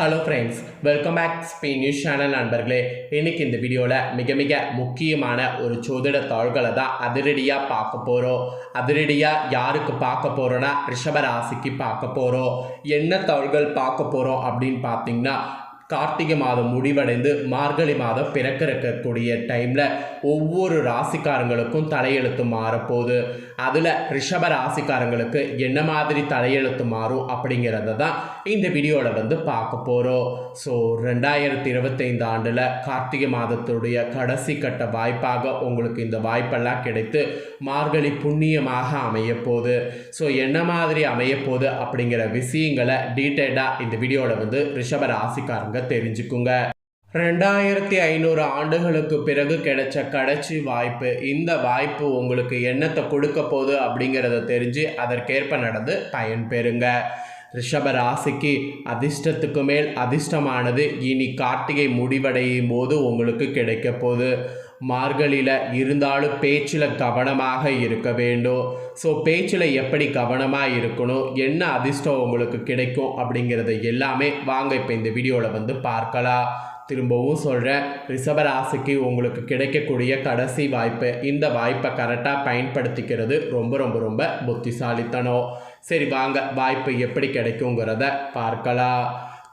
Hello friends welcome back Spain news channel நண்பர்களே. இன்னைக்கு இந்த வீடியோவில் மிக மிக முக்கியமான ஒரு சோதிட தாள்களை தான் அதிரடியாக பார்க்க போகிறோம் அதிரடியாக யாருக்கு பார்க்க போகிறோன்னா ரிஷப ராசிக்கு பார்க்க போகிறோம் என்ன தாள்கள் பார்க்க போகிறோம் அப்படின்னு பார்த்தீங்கன்னா கார்த்திகை மாதம் முடிவடைந்து மார்கழி மாதம் பிறக்கிறக்கூடிய டைமில் ஒவ்வொரு ராசிக்காரங்களுக்கும் தலையெழுத்து மாறப்போகுது. அதில் ரிஷப ராசிக்காரங்களுக்கு என்ன மாதிரி தலையெழுத்து மாறும் அப்படிங்கிறத தான் இந்த வீடியோவில் வந்து பார்க்க போகிறோம் ஸோ ரெண்டாயிரத்தி இருபத்தைந்து ஆண்டில் கார்த்திகை மாதத்துடைய கடைசி கட்ட வாய்ப்பாக உங்களுக்கு இந்த வாய்ப்பெல்லாம் கிடைத்து மார்கழி புண்ணியமாக அமையப்போகுது ஸோ என்ன மாதிரி அமையப்போகுது அப்படிங்கிற விஷயங்களை டீட்டெயிலாக இந்த வீடியோவில் வந்து ரிஷப ராசிக்காரங்க தெரிஞ்சுக்குங்க. ரெண்டாயிரத்தி ஐநூறு ஆண்டுகளுக்கு பிறகு கிடைச்ச கடைசி வாய்ப்பு இந்த வாய்ப்பு உங்களுக்கு என்னத்தை கொடுக்க போகுது அப்படிங்கிறத தெரிஞ்சு அதற்கேற்ப நடந்து பயன்பெறுங்க ரிஷப ராசிக்கு அதிர்ஷ்டத்துக்கு மேல் அதிர்ஷ்டமானது இனி கார்த்திகை முடிவடையும் போது உங்களுக்கு கிடைக்க போகுது. மார்கழியில் இருந்தாலும் பேச்சில் கவனமாக இருக்க வேண்டும். ஸோ பேச்சில் எப்படி கவனமாக இருக்கணும்? என்ன அதிர்ஷ்டம் உங்களுக்கு கிடைக்கும்? அப்படிங்கிறது எல்லாமே வாங்க இப்போ இந்த வீடியோவில் வந்து பார்க்கலாம். திரும்பவும் சொல்கிறேன் ரிஷபராசிக்கு உங்களுக்கு கிடைக்கக்கூடிய கடைசி வாய்ப்பு இந்த வாய்ப்பை கரெக்டாக பயன்படுத்திக்கிறது ரொம்ப ரொம்ப ரொம்ப புத்திசாலித்தனம். சரி வாங்க வாய்ப்பு எப்படி கிடைக்குங்கிறத பார்க்கலாம்.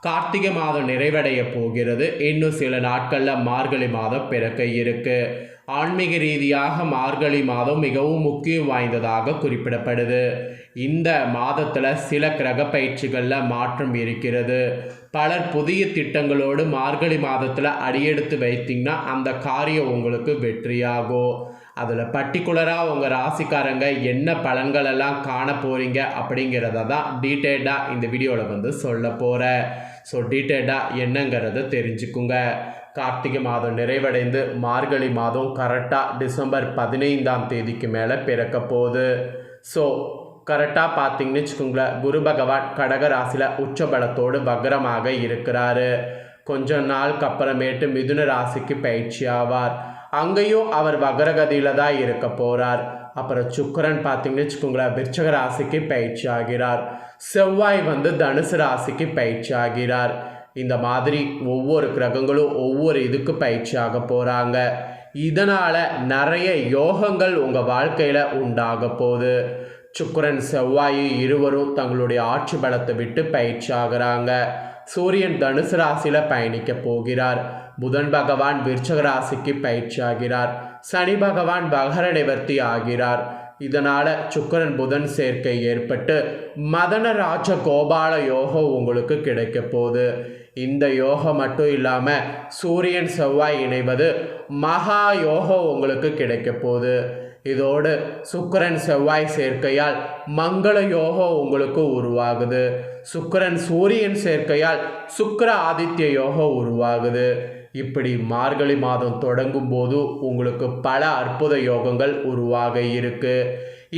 கார்த்திகை மாதம் நிறைவடைய போகிறது. இன்னும் சில நாட்களில் மார்கழி மாதம் பிறக்க இருக்கு. ஆன்மீக ரீதியாக மார்கழி மாதம் மிகவும் முக்கியம் வாய்ந்ததாக குறிப்பிடப்படுது. இந்த மாதத்தில் சில கிரக பயிற்சிகளில் மாற்றம் இருக்கிறது. பலர் புதிய திட்டங்களோடு மார்கழி மாதத்தில் அடியெடுத்து வைத்தீங்கன்னா அந்த காரியம் உங்களுக்கு வெற்றியாகும். அதில் பர்டிகுலராக உங்கள் ராசிக்காரங்க என்ன பலன்களெல்லாம் காண போகிறீங்க அப்படிங்கிறத தான் டீட்டெயில்டாக இந்த வீடியோவில் வந்து சொல்ல போகிறேன் ஸோ டீட்டெயில்டாக என்னங்கிறத தெரிஞ்சுக்குங்க. கார்த்திகை மாதம் நிறைவடைந்து மார்கழி மாதம் கரெக்டாக டிசம்பர் பதினைந்தாம் தேதிக்கு மேலே பிறக்க போகுது. ஸோ கரெக்டாக பார்த்தீங்கன்னு வச்சுக்கோங்களேன் குரு பகவான் கடக ராசியில் உச்சபலத்தோடு வக்ரமாக இருக்கிறாரு. கொஞ்ச நாளுக்கு அப்புறமேட்டு மிதுன ராசிக்கு பயிற்சி ஆவார். அங்கேயும் அவர் வக்ரகதியில் தான் இருக்க போகிறார் அப்புறம் சுக்கரன் பார்த்தீங்கன்னு வச்சுக்கோங்களேன் விருச்சக ராசிக்கு பயிற்சி ஆகிறார். செவ்வாய் வந்து தனுசு ராசிக்கு பயிற்சி ஆகிறார். இந்த மாதிரி ஒவ்வொரு கிரகங்களும் ஒவ்வொரு இதுக்கு பயிற்சி ஆக போகிறாங்க இதனால் நிறைய யோகங்கள் உங்கள் வாழ்க்கையில் உண்டாக போகுது. சுக்கரன் செவ்வாய் இருவரும் தங்களுடைய ஆட்சி பலத்தை விட்டு பயிற்சி ஆகிறாங்க. சூரியன் தனுசு ராசியில் பயணிக்க போகிறார். புதன் பகவான் விருச்சக ராசிக்கு பயிற்சி ஆகிறார். சனி பகவான் பகர நிவர்த்தி ஆகிறார். இதனால் சுக்கரன் புதன் சேர்க்கை ஏற்பட்டு மதன ராஜ கோபால யோகம் உங்களுக்கு கிடைக்க போகுது. இந்த யோகம் மட்டும் இல்லாமல் சூரியன் செவ்வாய் இணைவது மகா யோகம் உங்களுக்கு கிடைக்க போகுது. இதோடு சுக்கரன் செவ்வாய் சேர்க்கையால் மங்கள யோகம் உங்களுக்கு உருவாகுது. சுக்கரன் சூரியன் சேர்க்கையால் சுக்கர ஆதித்ய யோகம் உருவாகுது. இப்படி மார்கழி மாதம் தொடங்கும் போது உங்களுக்கு பல அற்புத யோகங்கள் உருவாக இருக்கு.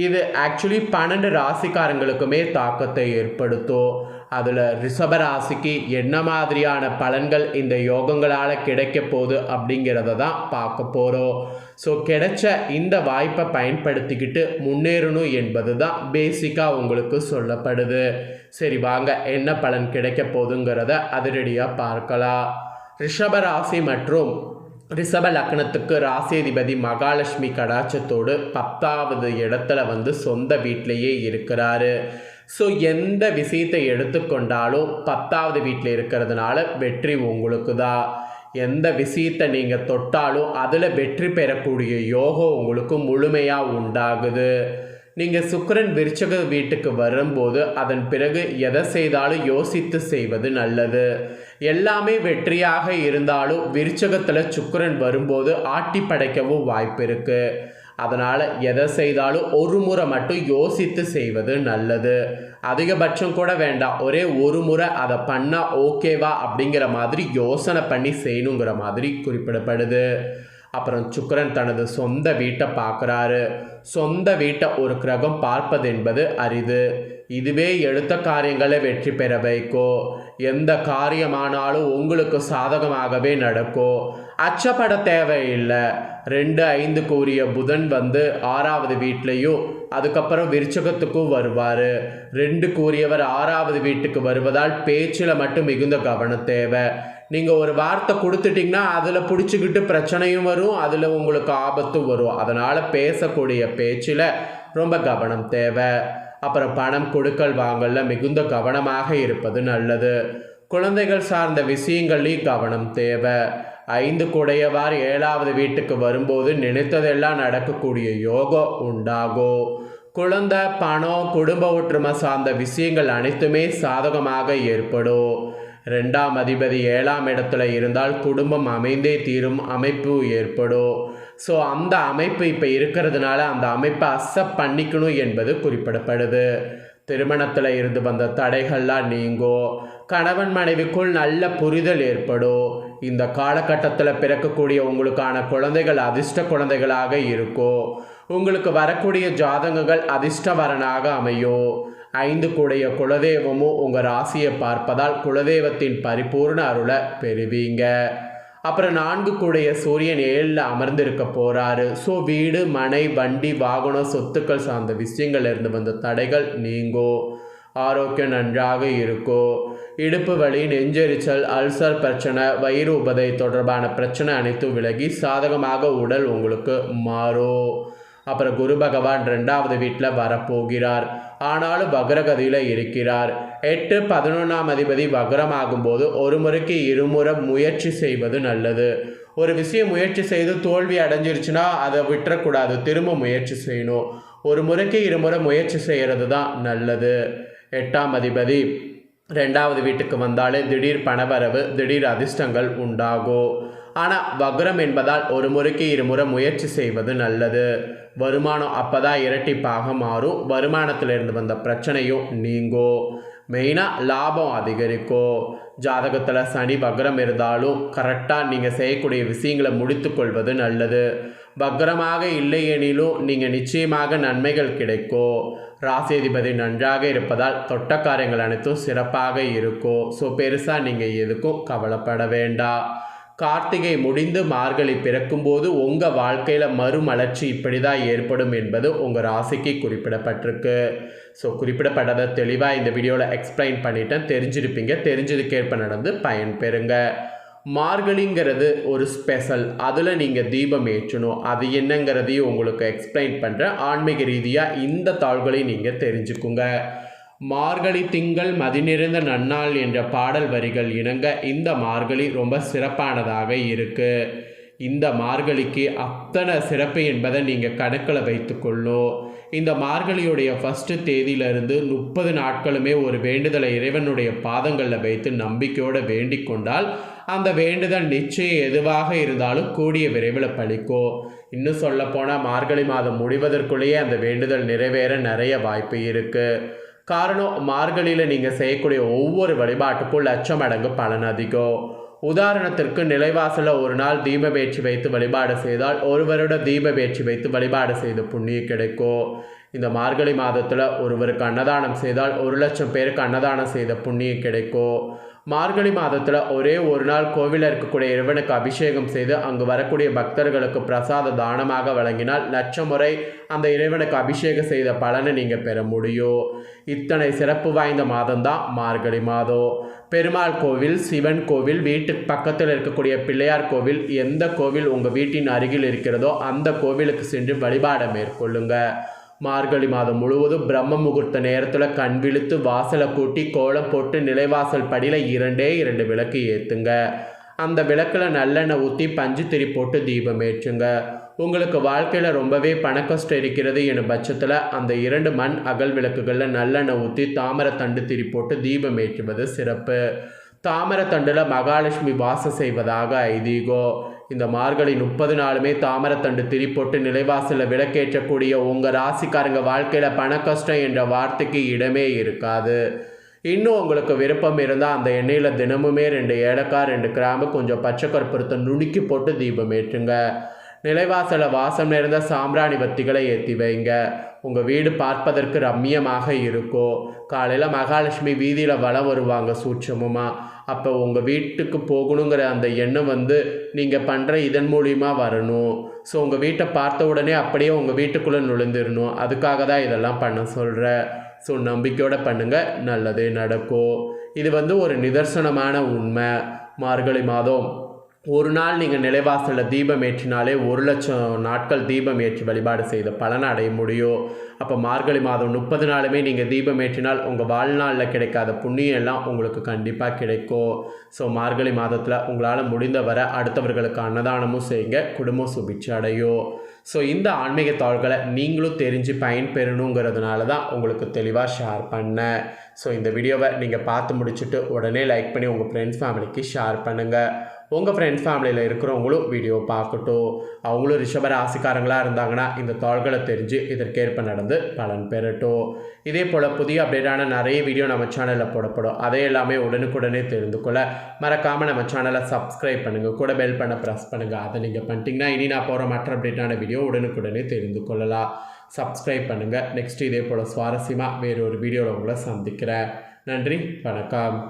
இது ஆக்சுவலி பன்னெண்டு ராசிக்காரங்களுக்குமே தாக்கத்தை ஏற்படுத்தும். அதில் ரிஷப ராசிக்கு என்ன மாதிரியான பலன்கள் இந்த யோகங்களால் கிடைக்க போகுது அப்படிங்கிறத தான் பார்க்க போகிறோம் ஸோ கிடைச்ச இந்த வாய்ப்பை பயன்படுத்திக்கிட்டு முன்னேறணும் என்பது தான் பேசிக்காக உங்களுக்கு சொல்லப்படுது. சரி வாங்க என்ன பலன் கிடைக்க போகுதுங்கிறத அதிரடியாக பார்க்கலாம். ரிஷப ராசி மற்றும் ரிஷப லக்னத்துக்கு ராசிதிபதி மகாலட்சுமி கடாச்சத்தோடு பத்தாவது இடத்துல வந்து சொந்த வீட்டிலேயே இருக்கிறாரு. ஸோ எந்த விஷயத்தை எடுத்துக்கொண்டாலும் பத்தாவது வீட்டில் இருக்கிறதுனால வெற்றி உங்களுக்கு தான் எந்த விஷயத்தை நீங்கள் தொட்டாலும் அதில் வெற்றி பெறக்கூடிய யோகம் உங்களுக்கு முழுமையாக உண்டாகுது. நீங்கள் சுக்கரன் விருச்சக வீட்டுக்கு வரும்போது அதன் பிறகு எதை செய்தாலும் யோசித்து செய்வது நல்லது. எல்லாமே வெற்றியாக இருந்தாலும் விருச்சகத்தில் சுக்கரன் வரும்போது ஆட்டி படைக்கவும் வாய்ப்பு இருக்குது அதனால் எதை செய்தாலும் ஒரு முறை மட்டும் யோசித்து செய்வது நல்லது. அதிகபட்சம் கூட வேண்டாம். ஒரே ஒரு முறை அதை பண்ணால் ஓகேவா அப்படிங்கிற மாதிரி யோசனை பண்ணி செய்யணுங்கிற மாதிரி குறிப்பிடப்படுது. அப்புறம் சுக்கரன் தனது சொந்த வீட்டை பார்க்குறாரு. சொந்த வீட்டை ஒரு கிரகம் பார்ப்பது என்பது அரிது. இதுவே எழுத்த காரியங்களை வெற்றி பெற வைக்கும் எந்த காரியமானாலும் உங்களுக்கு சாதகமாகவே நடக்கும் அச்சப்பட தேவையில்லை. ரெண்டு ஐந்து கூறிய புதன் வந்து ஆறாவது வீட்லேயும் அதுக்கப்புறம் விருச்சகத்துக்கும் வருவார். ரெண்டு கூறியவர் ஆறாவது வீட்டுக்கு வருவதால் பேச்சில் மட்டும் மிகுந்த கவனம் தேவை. நீங்கள் ஒரு வார்த்தை கொடுத்துட்டிங்கன்னா அதில் பிடிச்சிக்கிட்டு பிரச்சனையும் வரும் அதில் உங்களுக்கு ஆபத்தும் வரும். அதனால் பேசக்கூடிய பேச்சில் ரொம்ப கவனம் தேவை. அப்புறம் பணம் கொடுக்கல் வாங்கல மிகுந்த கவனமாக இருப்பது நல்லது. குழந்தைகள் சார்ந்த விஷயங்கள்லையும் கவனம் தேவை. ஐந்து குடையவார் ஏழாவது வீட்டுக்கு வரும்போது நினைத்ததெல்லாம் நடக்கக்கூடிய யோகம் உண்டாகும். குழந்தை பணம் குடும்ப ஒற்றுமை சார்ந்த விஷயங்கள் அனைத்துமே சாதகமாக ஏற்படும். ரெண்டாம் அதிபதி ஏழாம் இடத்துல இருந்தால் குடும்பம் அமைந்தே தீரும் அமைப்பு ஏற்படும். ஸோ அந்த அமைப்பு இப்போ இருக்கிறதுனால அந்த அமைப்பை அக்செப்ட் பண்ணிக்கணும் என்பது குறிப்பிடப்படுது. திருமணத்தில் இருந்து வந்த தடைகள்லாம் நீங்கும். கணவன் மனைவிக்குள் நல்ல புரிதல் ஏற்படும். இந்த காலகட்டத்தில் பிறக்கக்கூடிய உங்களுக்கான குழந்தைகள் அதிர்ஷ்ட குழந்தைகளாக இருக்கும். உங்களுக்கு வரக்கூடிய ஜாதகங்கள் அதிர்ஷ்டவரனாக அமையும். ஐந்து கூடைய குலதெய்வமும் உங்கள் ராசியை பார்ப்பதால் குலதெய்வத்தின் பரிபூர்ண அருளை பெறுவீங்க. அப்புறம் நான்கு கூடைய சூரியன் ஏழில் அமர்ந்திருக்க போகிறாரு ஸோ வீடு மனை வண்டி வாகனம் சொத்துக்கள் சார்ந்த விஷயங்கள் இருந்து வந்த தடைகள் நீங்கோ. ஆரோக்கியம் நன்றாக இருக்கோ. இடுப்பு வலி நெஞ்செரிச்சல் அல்சர் பிரச்சனை வயிறு உபதை தொடர்பான பிரச்சனை அனைத்தும் விலகி சாதகமாக உடல் உங்களுக்கு மாறும். அப்புறம் குரு பகவான் ரெண்டாவது வீட்டில் வரப்போகிறார். ஆனாலும் வக்ரகதியில் இருக்கிறார். எட்டு பதினொன்றாம் அதிபதி வக்ரமாகும்போது ஒரு முறைக்கு இருமுறை முயற்சி செய்வது நல்லது. ஒரு விஷயம் முயற்சி செய்து தோல்வி அடைஞ்சிருச்சுன்னா அதை விட்டுறக்கூடாது. திரும்ப முயற்சி செய்யணும். ஒரு முறைக்கு இருமுறை முயற்சி செய்கிறது தான் நல்லது. எட்டாம் அதிபதி ரெண்டாவது வீட்டுக்கு வந்தாலே திடீர் பணவரவு திடீர் அதிர்ஷ்டங்கள் உண்டாகும். ஆனால் வக்ரம் என்பதால் ஒரு முறைக்கு இருமுறை முயற்சி செய்வது நல்லது. வருமானம் அப்பதான் இரட்டிப்பாக மாறும். வருமானத்திலிருந்து வந்த பிரச்சனையும் நீங்கும் மெயினாக லாபம் அதிகரிக்கும் ஜாதகத்தில் சனி வக்ரம் இருந்தாலும் கரெக்டாக நீங்கள் செய்யக்கூடிய விஷயங்களை முடித்துக்கொள்வது நல்லது. வக்ரமாக இல்லை எனிலும் நீங்கள் நிச்சயமாக நன்மைகள் கிடைக்கும் ராசியதிபதி நன்றாக இருப்பதால் தொட்ட காரியங்கள் அனைத்தும் சிறப்பாக இருக்கும் ஸோ பெருசாக நீங்கள் எதுக்கும் கவலைப்பட வேண்டாம். கார்த்திகை முடிந்து மார்கழி பிறக்கும்போது உங்கள் வாழ்க்கையில் மறுமலர்ச்சி இப்படி தான் ஏற்படும் என்பது உங்கள் ராசிக்கு குறிப்பிடப்பட்டிருக்கு. ஸோ குறிப்பிடப்பட்டதை தெளிவாக இந்த வீடியோவில் எக்ஸ்பிளைன் பண்ணிட்டேன். தெரிஞ்சிருப்பீங்க. தெரிஞ்சதுக்கேற்ப நடந்து பயன் பெறுங்க. மார்கழிங்கிறது ஒரு ஸ்பெஷல் அதில் நீங்கள் தீபம் ஏற்றணும். அது என்னங்கிறதையும் உங்களுக்கு எக்ஸ்பிளைன் பண்ணுறேன் ஆன்மீக ரீதியாக இந்த தாள்களையும் நீங்கள் தெரிஞ்சுக்குங்க. மார்கழி திங்கள் மதிநிறைந்த நன்னாள் என்ற பாடல் வரிகள் இணங்க இந்த மார்கழி ரொம்ப சிறப்பானதாக இருக்கு. இந்த மார்கழிக்கு அத்தனை சிறப்பு என்பதை நீங்கள் கணக்கில் வைத்துக்கொள்ளும் இந்த மார்கழியுடைய ஃபஸ்ட்டு தேதியிலிருந்து முப்பது நாட்களுமே ஒரு வேண்டுதலை இறைவனுடைய பாதங்களில் வைத்து நம்பிக்கையோடு வேண்டிக் கொண்டால் அந்த வேண்டுதல் நிச்சயம் எதுவாக இருந்தாலும் கூடிய விரைவில் பழிக்கும். இன்னும் சொல்லப்போனால் மார்கழி மாதம் முடிவதற்குள்ளேயே அந்த வேண்டுதல் நிறைவேற நிறைய வாய்ப்பு இருக்குது காரணம் மார்கழியில் நீங்கள் செய்யக்கூடிய ஒவ்வொரு வழிபாட்டுக்கும் லட்சம் மடங்கு பலன் அதிகம். உதாரணத்திற்கு நிலைவாசலில் ஒரு நாள் தீப வேட்சி வைத்து வழிபாடு செய்தால் ஒரு வருட தீப வேட்சி வைத்து வழிபாடு செய்த புண்ணியம் கிடைக்கும். இந்த மார்கழி மாதத்தில் ஒருவருக்கு அன்னதானம் செய்தால் ஒரு லட்சம் பேருக்கு அன்னதானம் செய்த புண்ணியம் கிடைக்கும். மார்கழி மாதத்தில் ஒரே ஒரு நாள் கோவிலில் இருக்கக்கூடிய இறைவனுக்கு அபிஷேகம் செய்து அங்கு வரக்கூடிய பக்தர்களுக்கு பிரசாத தானமாக வழங்கினால் லட்சம் முறை அந்த இறைவனுக்கு அபிஷேகம் செய்த பலனை நீங்கள் பெற முடியும். இத்தனை சிறப்பு வாய்ந்த மாதம்தான் மார்கழி மாதம். பெருமாள் கோவில் சிவன் கோவில் வீட்டுக்கு பக்கத்தில் இருக்கக்கூடிய பிள்ளையார் கோவில் எந்த கோவில் உங்கள் வீட்டின் அருகில் இருக்கிறதோ அந்த கோவிலுக்கு சென்று வழிபாட மேற்கொள்ளுங்கள் மார்கழி மாதம் முழுவதும் பிரம்ம முகூர்த்த நேரத்தில் கண் விழுத்து வாசலை கூட்டி கோலம் போட்டு நிலைவாசல் படியில் இரண்டே இரண்டு விளக்கு ஏற்றுங்க அந்த விளக்கில் நல்லெண்ணெய் ஊற்றி பஞ்சு திரி போட்டு தீபம் ஏற்றுங்க. உங்களுக்கு வாழ்க்கையில் ரொம்பவே பணக்கஷ்டம் இருக்கிறது எனும் பட்சத்தில் அந்த இரண்டு மண் அகல் விளக்குகளில் நல்லெண்ணெய் ஊற்றி தாமரத்தண்டு திரி போட்டு தீபம் ஏற்றுவது சிறப்பு. தாமரத்தண்டில் மகாலட்சுமி வாசம் செய்வதாக ஐதீகம் இந்த மார்கழி முப்பது நாளுமே தாமரத்தண்டு திரிப்போட்டு நிலைவாசலில் விளக்கேற்றக்கூடிய உங்கள் ராசிக்காரங்க வாழ்க்கையில் பண கஷ்டம் என்ற வார்த்தைக்கு இடமே இருக்காது. இன்னும் உங்களுக்கு விருப்பம் இருந்தால் அந்த எண்ணெயில் தினமுமே ரெண்டு ஏலக்காய் ரெண்டு கிராம்பு கொஞ்சம் பச்சை கற்பூரத்தை நுணுக்கி போட்டு தீபம் ஏற்றுங்க. நிலைவாசல வாசம் நிறைந்த சாம்பிராணி வத்திகளை ஏற்றி வைங்க. உங்கள் வீடு பார்ப்பதற்கு ரம்மியமாக இருக்கும் காலையில் மகாலட்சுமி வீதியில் வளம் வருவாங்க சூட்சமமாக அப்போ உங்கள் வீட்டுக்கு போகணுங்கிற அந்த எண்ணம் வந்து நீங்கள் பண்ணுற இதன் மூலியமாக வரணும். ஸோ உங்கள் வீட்டை பார்த்த உடனே அப்படியே உங்கள் வீட்டுக்குள்ளே நுழைந்துடணும் அதுக்காக தான் இதெல்லாம் பண்ண சொல்கிறேன் ஸோ நம்பிக்கையோடு பண்ணுங்கள் நல்லதே நடக்கும் இது வந்து ஒரு நிதர்சனமான உண்மை. மார்கழி மாதம் ஒரு நாள் நீங்கள் நிலைவாசலில் தீபம் ஏற்றினாலே ஒரு லட்சம் நாட்கள் தீபம் ஏற்றி வழிபாடு செய்த பலன் அடைய முடியும். அப்போ மார்கழி மாதம் முப்பது நாளுமே நீங்கள் தீபம் ஏற்றினால் உங்கள் வாழ்நாளில் கிடைக்காத புண்ணியம் எல்லாம் உங்களுக்கு கண்டிப்பாக கிடைக்கும். ஸோ மார்கழி மாதத்தில் உங்களால் முடிந்தவரை அடுத்தவர்களுக்கு அன்னதானமும் செய்யுங்க குடும்பம் சுபிச்சு அடையும். ஸோ இந்த ஆன்மீக தாள்களை நீங்களும் தெரிஞ்சு பயன்பெறணுங்கிறதுனால தான் உங்களுக்கு தெளிவாக ஷேர் பண்ணேன். ஸோ இந்த வீடியோவை நீங்கள் பார்த்து முடிச்சுட்டு உடனே லைக் பண்ணி உங்கள் ஃப்ரெண்ட்ஸ் ஃபேமிலிக்கு ஷேர் பண்ணுங்கள் உங்கள் ஃப்ரெண்ட்ஸ் ஃபேமிலியில் இருக்கிறவங்களும் வீடியோ பார்க்கட்டும். அவங்களும் ரிஷப ராசிக்காரங்களாக இருந்தாங்கன்னா இந்த தாள்களை தெரிஞ்சு இதற்கேற்ப நடந்து பலன் பெறட்டும். இதே போல் புதிய அப்டேட்டான நிறைய வீடியோ நம்ம சேனலில் போடப்படும். அதை எல்லாமே உடனுக்குடனே தெரிந்து கொள்ள மறக்காமல் நம்ம சேனலை சப்ஸ்கிரைப் பண்ணுங்கள் கூட பெல் பண்ண ப்ரெஸ் பண்ணுங்கள் அதை நீங்கள் பண்ணிட்டீங்கன்னா இனி நான் போகிற மற்ற அப்டேட்டான வீடியோ உடனுக்குடனே தெரிந்து கொள்ளலாம். சப்ஸ்கிரைப் பண்ணுங்கள் நெக்ஸ்ட் இதே போல் சுவாரஸ்யமாக வேறு ஒரு வீடியோவில் உங்களை சந்திக்கிறேன். நன்றி. வணக்கம்.